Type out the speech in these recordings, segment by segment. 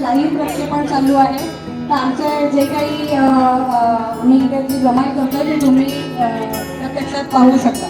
Live प्रक्षेपण चालू आहे. तर आमचे जे काही मी त्याची जमा करतो ते तुम्ही प्रत्यक्षात पाहू शकता.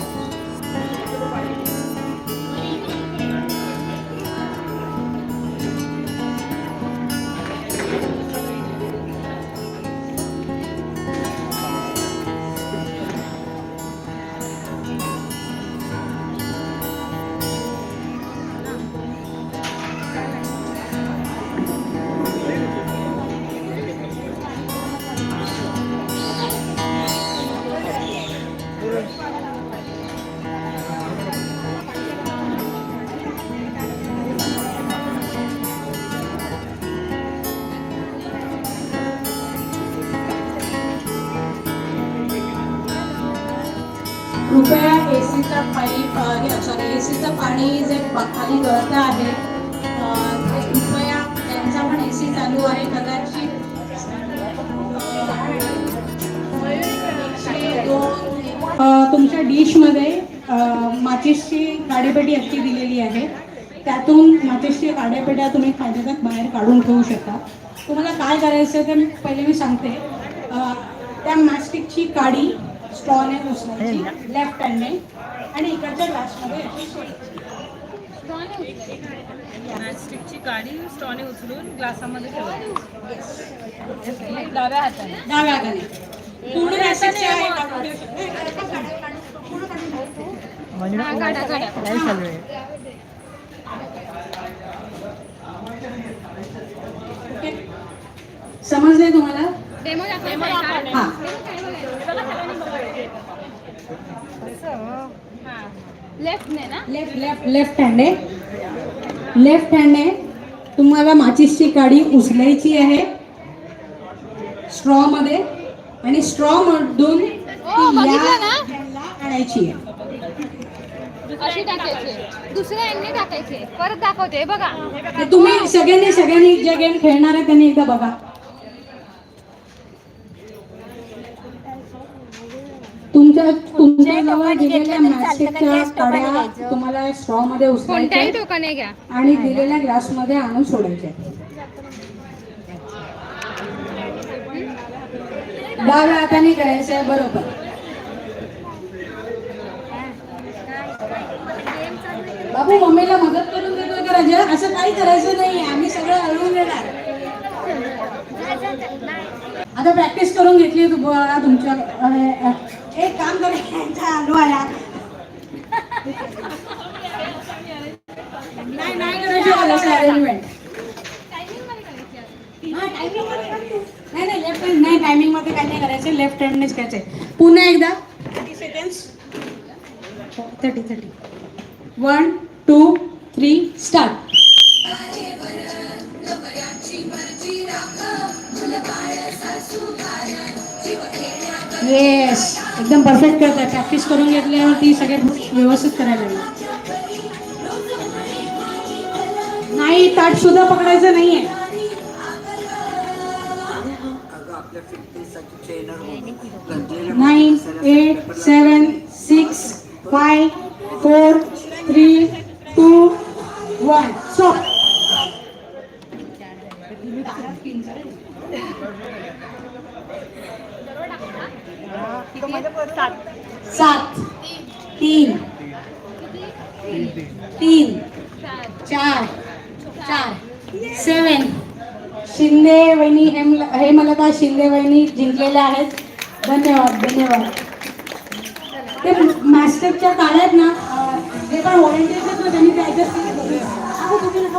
कृपया ए सीचा पाईप सॉरी ए सीचं पाणी जे खाली गळतं आहे ते कृपया त्यांचा पण ए सी चालू आहे. कदाचित तुमच्या डिशमध्ये अ, माचिसची काडेपेटी अशी दिलेली आहे. त्यातून माचिसची काडेपेट्या तुम्ही खाद्यात बाहेर काढून ठेवू शकता. तुम्हाला काय करायचं ते पहिले मी सांगते. त्या मॅस्टिकची काडी स्ट्रॉने उचलायची लेफ्ट हँडने आणि इकडच्या ग्लासमध्ये अशी सोडायची. स्टिकची काडी स्टॉने उचलून ग्लासामध्ये ठेवायची डाव्या हाताने डाव्या हाताने पूर्ण मॅस्टिकची आहे काढून ठेवू शकता. हे काढा, काढा, काढा. पूर्ण काढून ठेवू. हा, काढा, काढा. लाईव्ह चालू आहे ओके. समजले तुम्हाला डेमो दाखव. हा लेफ्ट ने ना लेफ्ट लेफ्ट लेफ्ट हँडने लेफ्ट हँडने तुम्हाला माचीसची काडी उचलायची आहे. स्ट्रॉ मध्ये. आणि स्ट्रॉ मधून आणायची आहे. अशी टाकायची. दुसऱ्या एंडने टाकायचे. परत दाखवते बघा. तुम्ही सगळ्यांनी सगळ्यांनी जे गेम खेळणार आहे त्यांनी एकदा बघा. तुमच्या तुमच्या जवळ दिलेल्या मॅस्टिकच्या काड्या तुम्हाला स्ट्रॉ मध्ये कोणत्याही उचलायच्या टोकाने घ्या. आणि दिलेल्या ग्लासमध्ये आणून सोडायचे डाव्या हाताने करायचं आहे बरोबर. बाबू मम्मीला मदत करून देतोय का राजा? असं काही करायचं नाही आम्ही सगळं हळवून देणार. आता प्रॅक्टिस करून घेतली तू बघा तुमच्या अ, एक काम करायचं आलो. आया नाही नाही करायची अरेंजमेंट नाही नाही लेफ्ट हँड नाही टायमिंगमध्ये काही नाही करायचं. लेफ्ट हँडनेच करायचंय पुन्हा एकदा. Thirty seconds thirty thirty one two three start yes एकदम परफेक्ट करताय. प्रॅक्टिस करून घेतल्यावरती ती सगळ्यात व्यवस्थित करायला लागली. नाही ताट सुद्धा पकडायचं नाहीये. Nine eight seven six five four three two one stop सात. तीन. तीन. चार. चार. सेवन. शिंदे वहिनी हेम हेमलता शिंदे वहिनी जिंकलेल्या आहेत. धन्यवाद धन्यवाद. ते मास्टरच्या काळात ना जे पण आहेत ना त्यांनी ते केलं. तुम्ही नका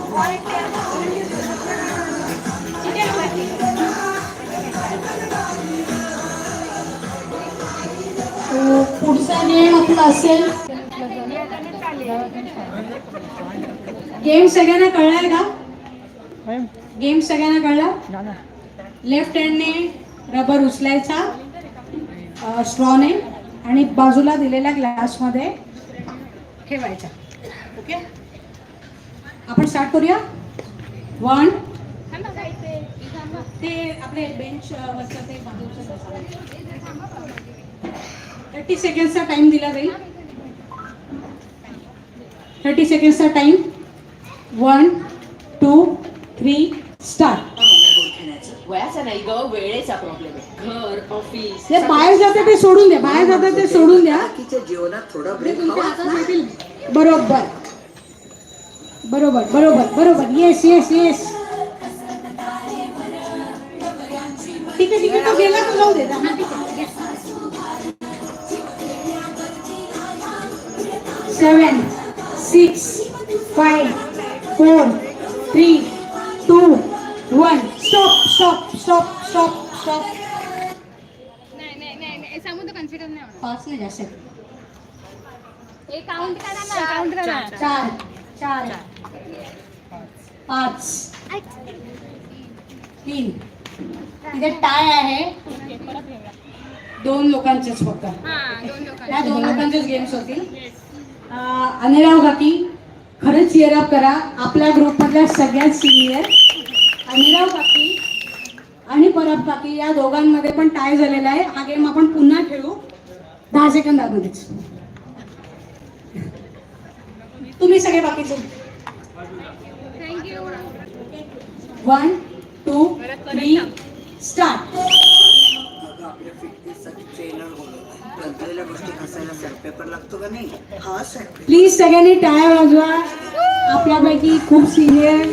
गेम आपला असेल. गेम सगळ्यांना कळलाय का? गेम सगळ्यांना कळला? लेफ्ट हँडने रबर उचलायचा स्ट्रॉने आणि बाजूला दिलेल्या ग्लासमध्ये ठेवायचा. ओके आपण स्टार्ट करूया? वन ते आपले बेंच वरचं ते बाजूचं थर्टी सेकंडचा टाइम दिला जाईल. Thirty सेकंडचा time one two three start वयाचा नाही ग वेळेचा प्रॉब्लेम आहे. घर ऑफिस बाहेर जाते ते सोडून द्या बाहेर जाते ते सोडून द्या. बाकीच्या जीवनात थोडा ते ब्रेक तुमच्या हातात येतील. बरोबर. बरोबर बरोबर बरोबर. येस येस येस ठीक आहे ठीक आहे. तो गेला तो जाऊ दे. हा, ठीक आहे seven six five four three two one stop stop stop stop stop नाही नाही नाही नाही. सांगू तर कन्सिडर नाही होणार. पाच नाही जास्त. हे काउंट करा ना काउंट करा. चार चार पाच. तीन. तिथे टाय आहे. दोन लोकांचेच फक्त. हा दोन लोक त्या दोन लोकांचेच गेम्स होतील. अनिराव काकी खरंच येराव करा. आपल्या ग्रुपमधल्या सगळ्यात सिनियर अनिराव काकी आणि परब काकी या दोघांमध्ये पण टाय झालेला आहे. हा गेम आपण पुन्हा खेळू. दहा सेकंदामध्येच तुम्ही सगळे बाकीचे. वन टू थ्री स्टार्ट रंजलेल्या गोष्टी घासायला सॅम्पेपर लागतो का नाही? हा प्लीज सगळ्यांनी टाळ्या वाजवा. आपल्यापैकी खूप senior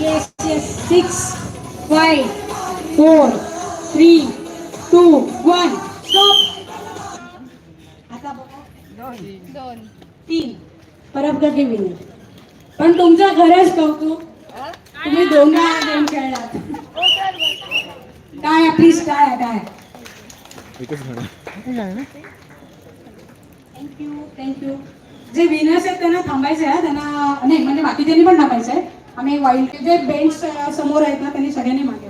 yes yes six five four three two one stop आता बघा. दोन. तीन. परब का की विनर पण तुमचं खरंच कौतुक. तुम्ही दोनदा गेम खेळलात. काय प्लीज काय काय थँक्यू थँक्यू जे विनर्स आहेत त्यांना थांबायचं आहे त्यांना नाही म्हणजे बाकीच्यांनी पण थांबायचं आहे आम्ही वाईल्ड जे बेंच समोर आहेत ना त्यांनी सगळ्यांनी मागे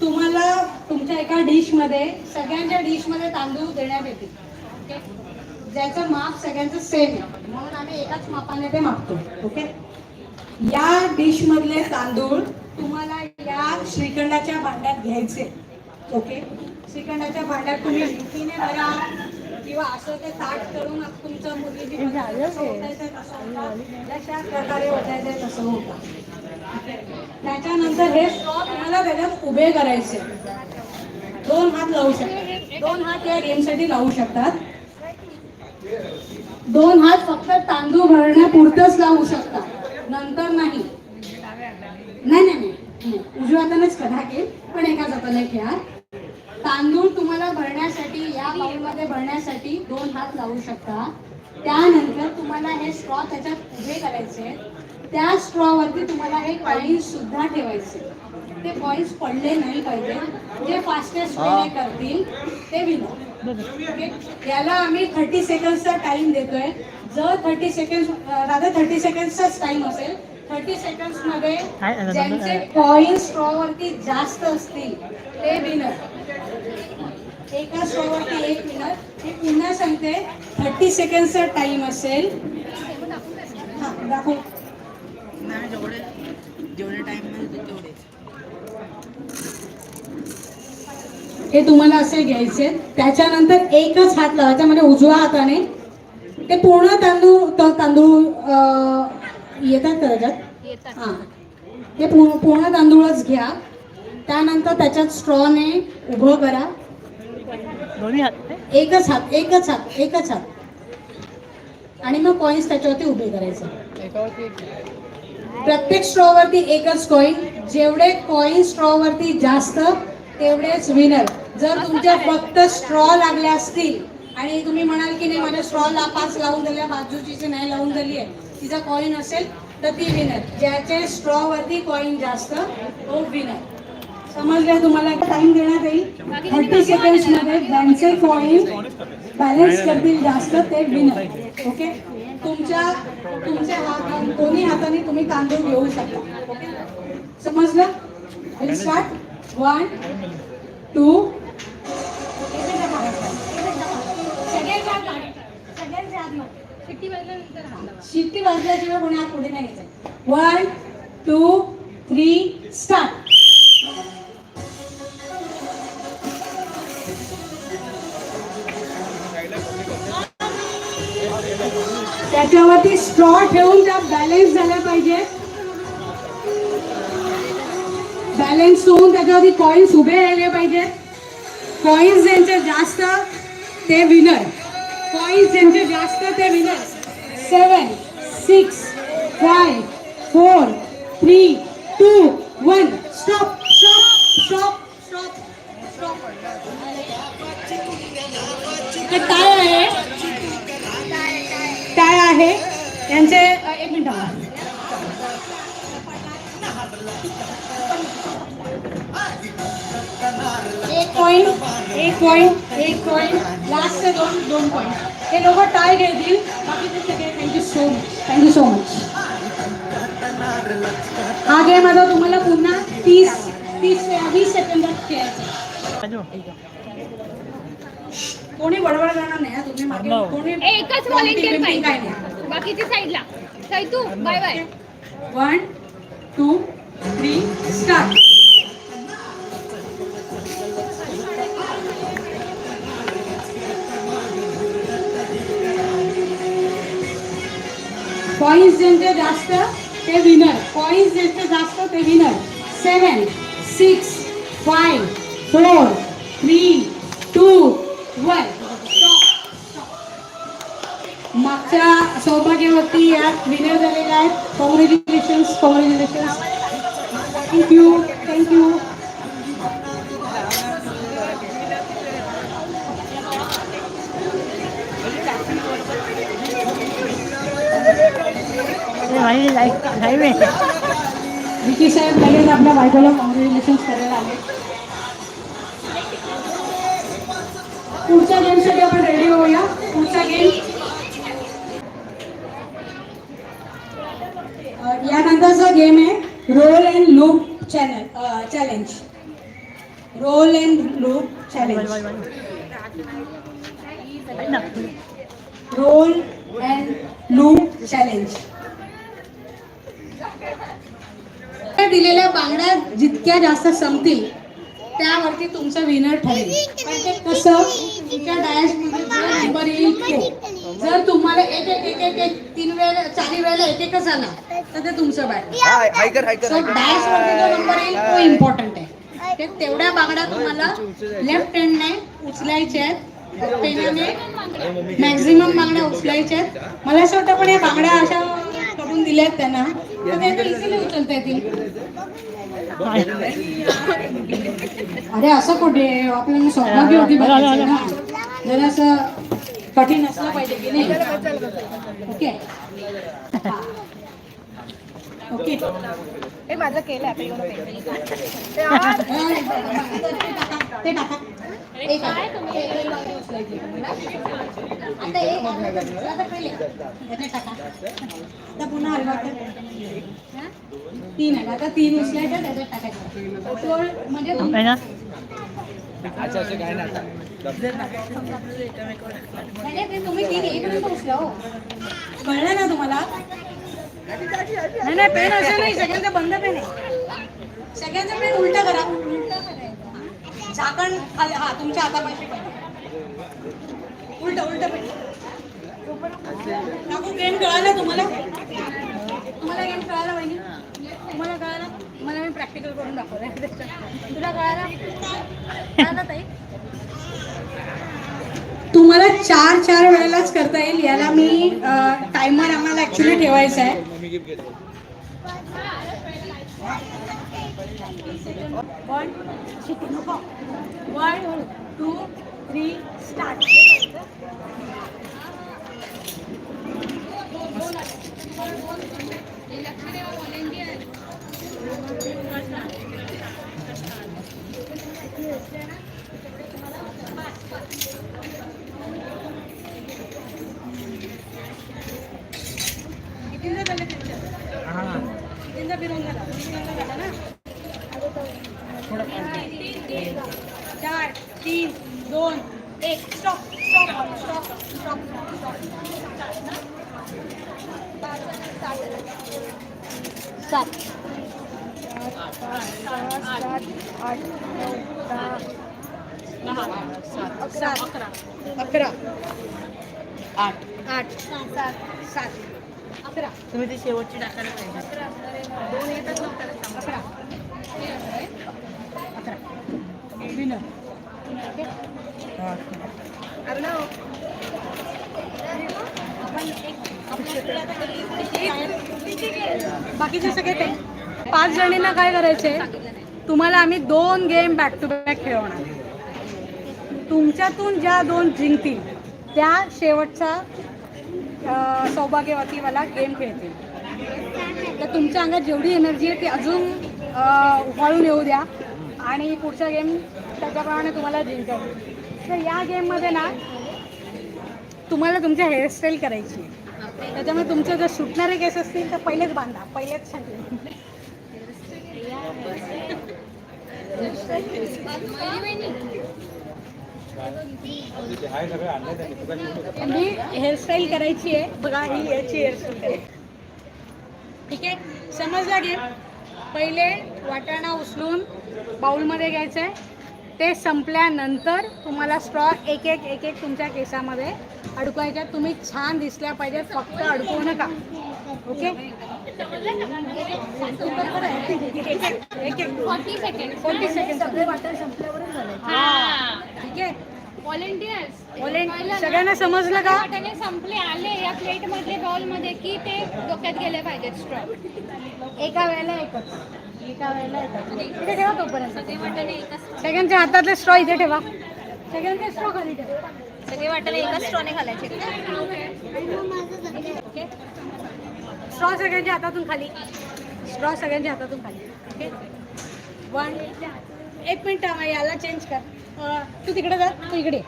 तुम्हाला तुमच्या एका डिशमध्ये सगळ्यांच्या डिशमध्ये तांदूळ देण्यात येतील ओके ज्याचं माप सगळ्यांचं सेम आहे. म्हणून आम्ही एकाच मापाने ते मापतो ओके या डिश मधले तांदूळ तुम्हाला या श्रीखंडाच्या भांड्यात घ्यायचे ओके? श्रीखंडाच्या भांड्यात तुम्ही रीतीने भरा किंवा असं ते ताट करून तुमचं होतं. जशा प्रकारे ओतायचं तसं होतं. त्याच्यानंतर हे स्ट्रॉ तुम्हाला त्याच्यात उभे करायचे दोन हात लावू शकतात दोन हात या गेमसाठी लावू शकतात. दोन हात फक्त तांदूळ भरण्यापुरतच लावू शकतात नंतर नाही नाही. उजव्या हातानेच करा की पण एकाच हाताने घ्या तांदूळ तुम्हाला भरण्यासाठी या बाउलमध्ये भरण्यासाठी दोन हात लावू शकता. त्यानंतर तुम्हाला हे स्ट्रॉ त्याच्यात उभे करायचे. त्या स्ट्रॉवरती तुम्हाला हे कॉईन्स सुद्धा ठेवायचे. ते कॉईन्स पडले नाही पाहिजे. जे फास्टेस्ट वेने करतील ते विनर याला आम्ही थर्टी सेकंड्सचा टाइम देतोय. जर थर्टी सेकंड राधा थर्टी सेकंड्सचाच टाइम असेल थर्टी सेकंड्समध्ये ज्यांचे कॉईन स्ट्रॉवरती जास्त असतील ते विनर एका स्ट्रॉवरती एक विनर मी पुन्हा सांगते थर्टी सेकंडचा टाइम असेल. हा दाखव. जेवढे जेवढे टाइम हे तुम्हाला असे घ्यायचे. त्याच्यानंतर एकच हात लावायचा म्हणजे उजव्या हाताने. ते पूर्ण तांदूळ तांदूळ अं, येतात का त्याच्यात? येतात. हां. ते पूर्ण तांदूळच घ्या. त्यानंतर त्याच्यात स्ट्रॉने उभं करा. एकच हात एकच हात एकच हात. आणि मग कॉईन्स त्याच्यावरती उभे करायचे. प्रत्येक स्ट्रॉवरती एकच कॉईन जेवढे कॉईन स्ट्रॉवरती जास्त तेवढेच विनर जर तुमच्या फक्त स्ट्रॉ लागल्या असतील आणि तुम्ही म्हणाल की नाही माझ्या स्ट्रॉला पाच लावून दिल्या बाजूची नाही लावून दिली आहे तिचा कॉईन असेल तर ती विनर ज्याचे स्ट्रॉवरती कॉईन जास्त तो विनर समजलं तुम्हाला? टाइम देण्यात येईल थर्टी सेकंड्समध्ये ज्यांचे कॉईन बॅलन्स करतील जास्त ते विनर ओके तुमच्या तुमच्या हात दोन्ही हाताने तुम्ही तांदूळ घेऊ शकता. ओके समजलं विल स्टार्ट वन टू. शिट्टी वाजल्याशिवाय कोणी हात पुढे नाही वन टू थ्री स्टार्ट त्याच्यावरती स्ट्रॉ ठेवून त्या बॅलन्स झाल्या पाहिजे. बॅलन्स होऊन त्याच्यावरती कॉईन्स उभे राहिले पाहिजे कॉईन्स ज्यांचे जास्त ते विनर पॉईंट ज्यांचे जास्त ते winner seven six five four three two one stop stop stop stop काय आहे? काय आहे? त्यांचे एक मिनिट थांबा. एक पॉइंट एक पॉइंट एक पॉइंट लास्ट दोन दोन पॉइंट हे लोक टाय घेतील. बाकीचे सगळे thank you so much thank you so much हा गेम आता तुम्हाला पुन्हा तीस तीस वीस सेकंदात खेळायचा कोणी बडबड करणार नाही हा, तुम्ही मागे कोणी एकच व्हॉलेंटियर पाहिजे. बाकीच्या साईडला तू bye bye one two three start points ज्यांचे जास्त ते विनर पॉईंट्स ज्यांचे जास्त ते winner seven six five four three two one मागच्या सौभाग्यवती यात विनर झालेल्या आहेत congratulations congratulations thank you thank you Vicky साहेब लगेच आपल्या बायकोला कॉंग्रॅच्युलेशन्स करायला आले. पुढच्या गेमसाठी आपण रेडी होऊया. पुढचा गेम यानंतरचा गेम आहे roll and loop channel challenge roll and loop challenge roll and loop challenge दिलेल्या बांगड्या जितक्या जास्त संपतील त्यावरती तुमचं विनर ठरेल. कसं तुमच्या डायसमध्ये जो नंबर येईल तो. जर तुम्हाला एक एक एक एक एक तीन वेळेला चारी वेळेला एक एकच आला तर ते तुमचं बॅट सो जो नंबर येईल तो इम्पॉर्टंट आहे. ते तेवढ्या बांगड्या तुम्हाला लेफ्ट हँडने उचलायच्या आहेत. पेनाने मॅक्झिमम बांगड्या उचलायच्या आहेत. मला असं वाटतं पण या बांगड्या अशा करून दिल्या आहेत त्यांना. अरे असं कुठे? आपल्याला सौभाग्य होती जरा असं कठीण असलं पाहिजे की नाही? ओके. ओके. हे माझं केलं एक. एक एक. आता एक. आता. आता. हा? तीन आहे आता तीन उचलायच्या त्याच्यात टाकायचं तो म्हणजे तुम- अच्छा असं काय नाही ते तुम्ही तीन एकपर्यंत उचला हो कळलं ना तुम्हाला नाही नाही पेन असं नाही सगळ्यांचा बंद पेन आहे. सगळ्यांचा पेन उलटा करा. झाकण खाली- हा तुमच्या हातापाशी पाहिजे. उलट उलट पेन काकू गेम कळाला तुम्हाला? तुम्हाला गेम कळाला पाहिजे तुम्हाला कळाला? मला मी प्रॅक्टिकल करून दाखवलं तुला कळाला? कळाला ताई? तुम्हाला चार चार वेळेलाच करता येईल. याला मी टायमर आम्हाला ऍक्च्युली ठेवायचा आहे. give get one. One, two, three, start. चार तीन दोन एक स्टॉप स्टॉप स्टॉप स्टॉप सात अकरा अकरा आठ. आठ. सात. सात. अकरा तुम्ही ती शेवटची टाकायला पाहिजे. दोन बाकीचे सगळे ते. पाच जणींना काय करायचे तुम्हाला आम्ही दोन गेम बॅक टू बॅक खेळवणार. तुमच्यातून ज्या दोन जिंकतील त्या शेवटचा अं, सौभाग्यवतीवाला गेम खेळतील. तर तुमच्या अंगात जेवढी एनर्जी आहे ती अजून उफाळून येऊ द्या. आणि पुढचा गेम त्याच्याप्रमाणे तुम्हाला जिंकव तर या गेममध्ये ना तुम्हाला तुमची हेअरस्टाईल करायची आहे. त्याच्यामुळे तुमचे जर सुटणारे केस असतील तर पहिलेच बांधा. पहिलेच मी हेअरस्टाईल करायची आहे. बघा ही याची हेअरस्टाईल करायची ठीक आहे? समजला गेम पहिले वाटाणा उचलून बाउलमध्ये घ्यायचं आहे ते संपल्यानंतर तुम्हाला स्ट्रॉ एक एक एक एक तुमच्या केसामध्ये अडकवायच्या. तुम्ही छान दिसल्या पाहिजेत फक्त अडकवू नका. ओके? एक एक फोर्टी सेकंड फोर्टी सेकंड सगळे वाटण संपल्यावरच झालं ठीक आहे? व्हॉलेंटियर्स सगळ्यांना समजलं का? संपले आले या प्लेटमध्ये बाउलमध्ये की ते डोक्यात गेले पाहिजेत स्ट्रॉ एका वेळेला एकच. एका वेळेला एकच. इथे ठेवा तोपर्यंत. सगळे वाटाणे एकाच सगळ्यांच्या हातातले स्ट्रॉ इथे ठेवा. सगळ्यांचे स्ट्रॉ खाली ठेवा. सगळे वाटाणे एकाच स्ट्रॉने घालायचे ओके स्ट्रॉ सगळ्यांच्या हातातून खाली. स्ट्रॉ सगळ्यांच्या हातातून खाली. ओके वन एक मिनिट याला चेंज कर. तू तिकडे जा तू इकडे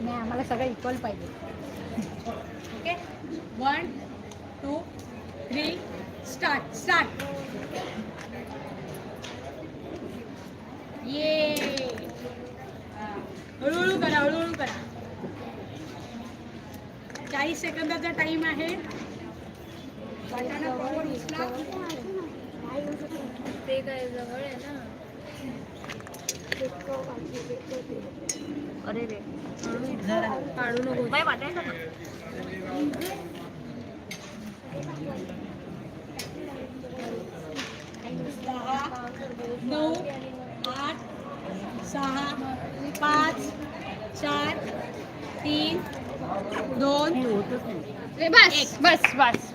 नाही आम्हाला सगळं इक्वल पाहिजे. Okay one two three start start ये हळूहळू करा हळूहळू करा. चाळीस सेकंदाचा टाइम आहे. वाटाणा काय जवळ आहे ना? अरे रे। काढू नको बाय वाटायचं नऊ आठ सहा पाच चार तीन दोन रे बस बस बस बस।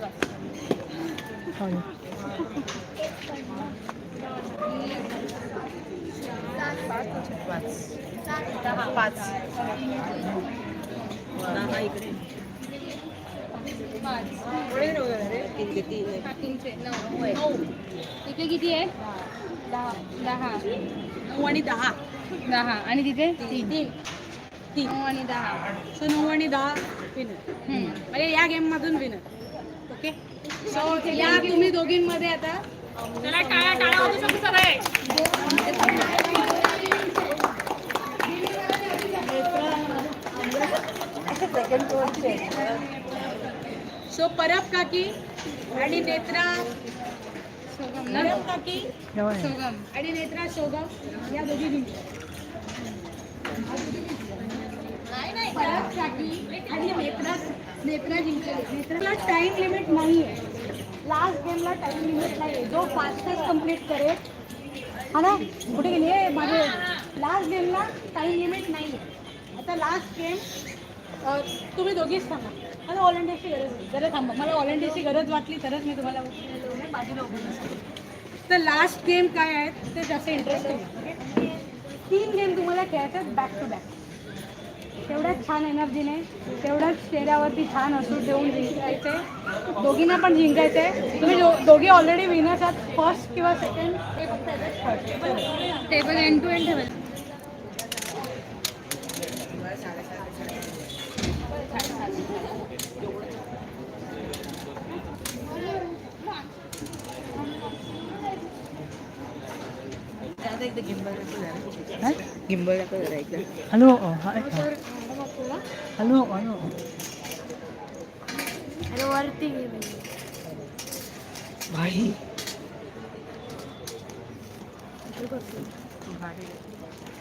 दहा पाच दहा इकडे तिथे किती आहे? दहा. दहा. नऊ आणि दहा. दहा आणि तिथे तीन. तीन. नऊ आणि दहा. सो नऊ आणि दहा विनर. म्हणजे या गेम मधून विनर. सो या तुम्ही दोघींमध्ये आता. सो परब काकी आणि नेत्रा परब काकी सोगम. आणि नेत्रा सोगम या दोघी परब काकी आणि नेत्रा नेत्रा जिंकले नेत्राला टाइम लिमिट नाही आहे लास्ट गेमला टाइम लिमिट नाही आहे जो फास्टेस्ट कंप्लीट करेल. हा ना? कुठे गेली? माझे लास्ट गेमला टाइम लिमिट नाही आहे आता लास्ट गेम तुम्ही दोघीच थांबा. मला ऑलिंपिकची गरज नाही जरा थांबा. मला ऑलिंपिकची गरज वाटली तरच मी तुम्हाला बाजूला उभं तर लास्ट गेम काय आहेत ते जास्त इंटरेस्टिंग तीन गेम तुम्हाला खेळायचे बॅक टू बॅक तेवढ्याच छान एनर्जीने तेवढ्याच चेहऱ्यावरती छान हसू ठेवून जिंकायचे. दोघींना पण जिंकायचे. तुम्ही दो दोघी ऑलरेडी विनर्स आहात. फर्स्ट किंवा second table end to end ठेवायचं. आता एकदा गिंबल जरा गिंबल दाखव जरा एकदा हॅलो हॅलो. हॅलो भाई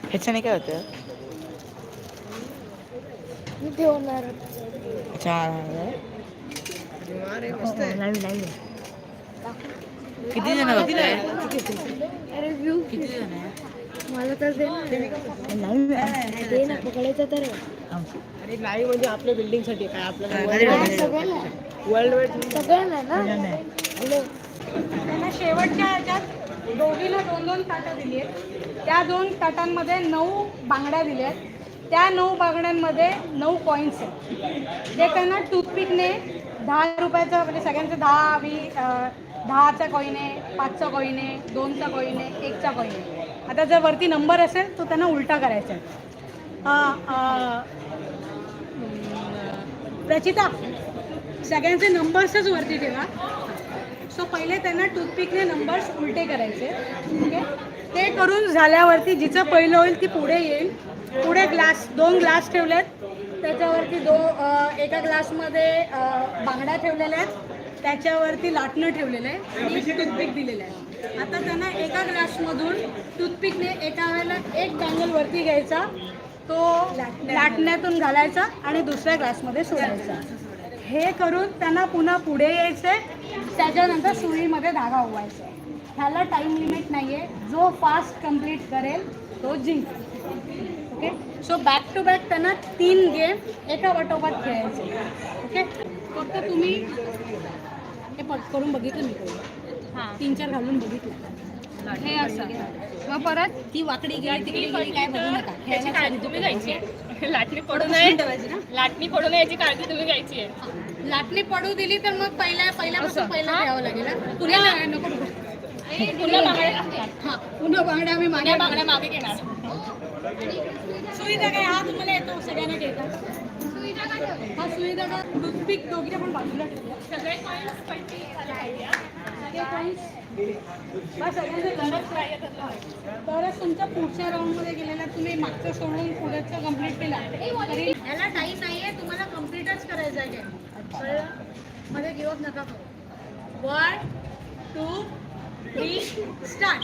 ह्याच्याने काय होतं? ठेवणार किती जण बघताय अरे व्ह्यू किती जण आहे? मला तर दे ना. पकडायचं तर. अरे नाही म्हणजे आपल्या बिल्डिंगसाठी काय आपल्याला सगळ्यांना. वर्ल्ड वाईड सगळ्यांना ना? हॅलो. त्यांना शेवटच्या ह्याच्यात दोघीला दोन दोन ताटं दिली आहेत. त्या दोन ताटांमध्ये नऊ बांगड्या दिल्या आहेत. त्या नऊ बांगड्यांमध्ये नऊ कॉईन्स आहेत. जे त्यांना टूथपिकने दहा रुपयाचं म्हणजे सगळ्यांचं दहा वी दहाचा कॉईन आहे पाचचा कॉईन आहे दोनचा कॉईन आहे एकचा कॉईन आहे. आता जर वरती नंबर असेल तो त्यांना उलटा करायचा आहे. रचिता सगळ्यांचे नंबर्सच वरती ठेवा. सो पहिले त्यांना टूथपिकने नंबर्स उलटे करायचे. ओके? ते करून झाल्यावरती जिचं पहिलं होईल ती पुढे येईल. पुढे ग्लास दोन ग्लास ठेवलेत. त्याच्यावरती दो एका ग्लासमध्ये बांगड्या ठेवलेल्या आहेत. त्याच्यावरती लाटणं ठेवलेलं आहे. आणि टूथपिक दिलेलं आहे. आता त्यांना एका ग्लासमधून टूथपिकने एका वेळेला एक बँगल वरती घ्यायचा तो लाटण्यातून. घालायचा आणि दुसऱ्या ग्लासमध्ये सोडायचा. हे करून त्यांना पुन्हा पुढे यायचे त्याच्यानंतर सुईमध्ये धागा उवायचा ह्याला टाईम लिमिट नाही आहे जो फास्ट कंप्लीट करेल तो जिंकेल okay so back to back त्यांना तीन गेम एका वटोपात खेळायचे. ओके फक्त तुम्ही हे करून बघितलं मी. हां. तीन चार घालून बघितलं. हे असं. मग परत? ती वाकडी गेली तिकडे गेली काय बघू नका. खेळायला काळजी तुम्ही घ्यायची आहे. लाटणी पडू नये. लाटणी पडू नये याची काळजी तुम्ही घ्यायची आहे. लाटणी पडू दिली तर मग पहिल्या पहिल्यापासून पहिलं ठेवावं लागेल ना. पुन्हा नको नको. पुन्हा बांगड्या लागतात. हा पुन्हा बांगड्या आम्ही मागे पुन्हा बांगड्या मागे घेणार. सुविधा काय? हा तुम्हाला येतो सगळ्यांना घेता. हा सुविधा का टूथपिक दोघीला पण बाजूला ठेवूया. सगळे हा. सगळ्यांचे गरज नाही तरच तुमच्या पुढच्या राऊंडमध्ये गेलेला तुम्ही मागचं सोडून पुढचं कंप्लीट केला तरी याला टाईम नाहीये तुम्हाला कम्प्लीटच करायचं आहे. कळलं मध्ये गिवअप नका करू one two three start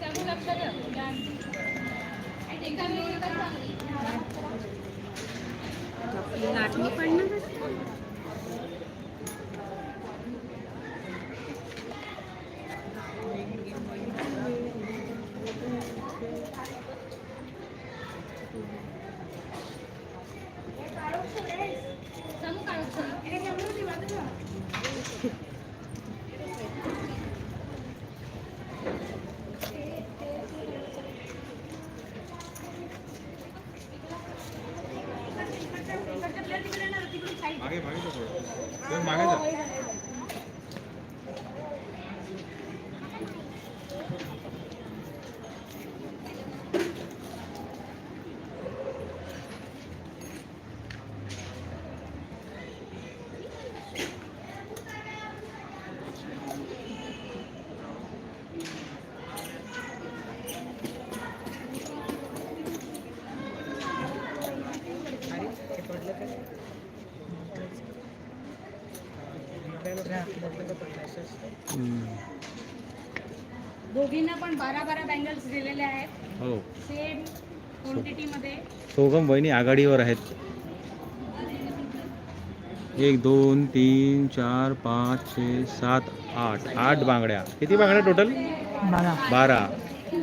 सगळे ओके चांगलं लक्ष द्या. लाटणी दोघींना पण बारा बारा बँगल्स दिलेले आहेत. हो. सेम क्वांटिटीमध्ये सोगम वहिनी आघाडीवर आहेत. एक दोन तीन चार पाच छे सात आठ. आठ बांगड्या. किती बांगड्या टोटल मला बारा.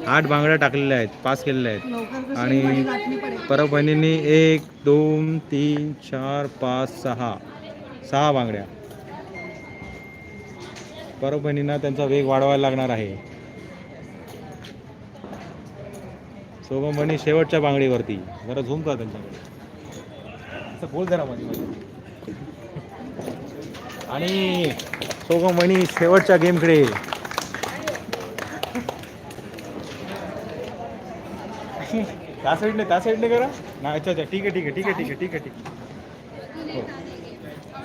आठ बांगड्या टाकलेल्या आहेत. पास केलेल्या आहेत. आणि परब बहिणींनी एक दोन तीन चार पाच सहा. सहा बांगड्या. परब बहिणींना त्यांचा वेग वाढवायला लागणार आहे. शोभमणी शेवटच्या बांगडीवरती. जरा झूम कर त्यांच्याकडे. असं बोल जरा मध्ये आणि शोभमणी शेवटच्या गेमकडे. त्या साईडने त्या साईडने करा. ना अच्छा अच्छा ठीक आहे ठीक आहे ठीक आहे ठीक आहे ठीक आहे ठीक आहे. हो.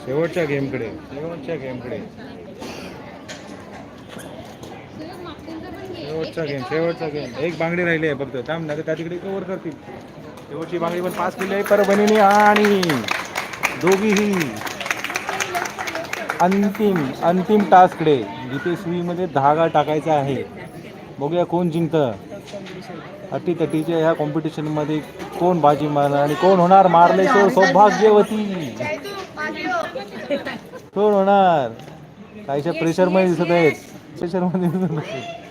शेवटच्या गेमकडे शेवटच्या गेमकडे. शेवटचा गेम शेवटचा गेम. एक बांगडी राहिली आहे फक्त. थांब ना त्या तिकडे कव्हर करतील. शेवटची बांगडी पण पास केली आहे परभणीने आणि दोघीही अंतिम अंतिम टास्कडे जिथे सुईमध्ये धागा टाकायचा आहे. बघूया कोण जिंकतं. अटीतटीच्या ह्या कॉम्पिटिशनमध्ये कोण बाजी मारणार आणि कोण होणार मारल्याशिवाय सौभाग्यवती? कोण होणार? काहीच्या प्रेशरमध्ये दिसत आहेत. प्रेशरमध्ये दिसत आहेत.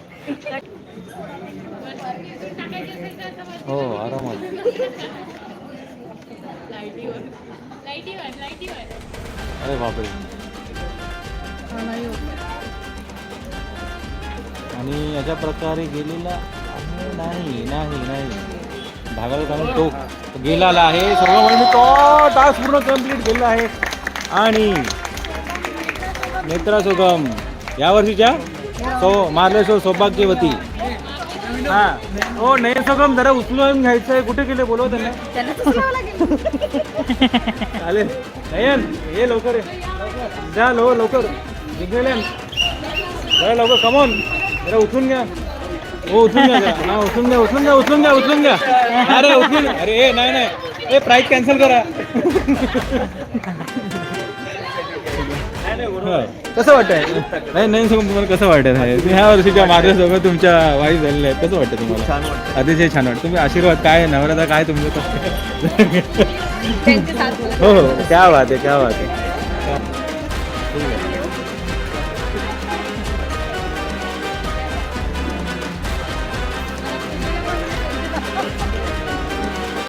अरे बापरे. आणि अशा प्रकारे गेलेला नाही नाही नाही. धागाला कारण तो. गेलेला आहे. सर्व म्हणजे तो टास्क पूर्ण कंप्लीट केला आहे. आणि नेत्रा सुगम यावर्षीच्या तो सौ मार्लेश्वर सौभाग्यवती. हा. हो नाही सुगम जरा उचलून घ्यायचं आहे कुठे गेले? बोलव त्यांना. चालेल. नयन ये लवकर ये. जा लो लवकर. जिंकले जरा लवकर. कमॉन जरा उचलून घ्या. हो उचलून घ्या जरा. हा उचलून घ्या उचलून घ्या उचलून घ्या उचलून घ्या. अरे उचलून. अरे ए नाही नाही. ए प्राईज कॅन्सल करा. कसं वाटतंय? नाही नाही सांगून तुम्हाला कसं वाटत आहे? तुम्ही ह्या वर्षीच्या माझ्यासोबत तुमच्या वाईफ झालेल्या आहेत कसं वाटतं तुम्हाला? अतिशय छान वाटतं. तुम्ही आशीर्वाद काय नवराचा काय तुमचं? हो हो. क्या बात आहे क्या बात आहे.